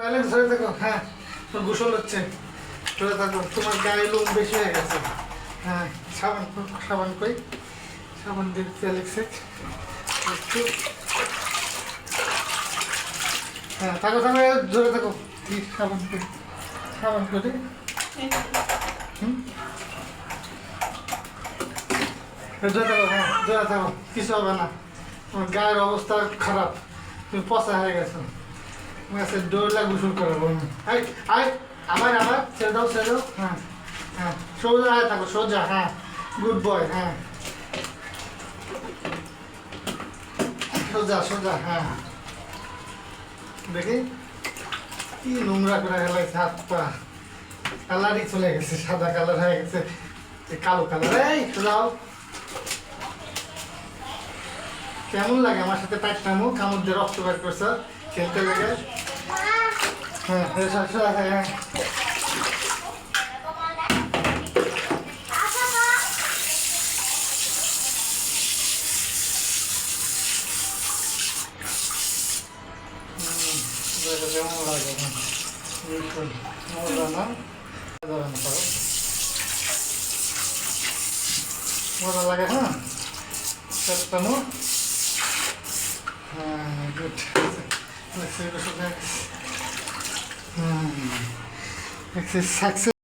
তাহলে ধরে হ্যাঁ হচ্ছে। তোমার বেশি হয়ে গেছে। হ্যাঁ সাবান সাবান কই সাবান হ্যাঁ সাবান সাবান হুম? হ্যাঁ থাকো, কিছু হবে না। তোমার গায়ের অবস্থা খারাপ, তুমি পচা হয়ে গেছো। হ্যাঁ সোজা সোজা হ্যাঁ গুড বয় হ্যাঁ সোজা সোজা হ্যাঁ দেখি, কি নোংরা করে গেলাইছে হাত পা। কালারই চলে গেছে সাদা কালার হয়ে গেছে কালো কালার এই সোজাও কেমন লাগে আমার সাথে পাইটামো কামড় দিয়ে রক্ত বের করছে? খেলতে লাগে? হ্যাঁ হ্যাঁ, হ্যাঁ, হ্যাঁ, হ্যাঁ। দেখো কেমন লাগে হ্যাঁ। না? মজা লাগে হ্যাঁ। হ্যাঁ সাকসেস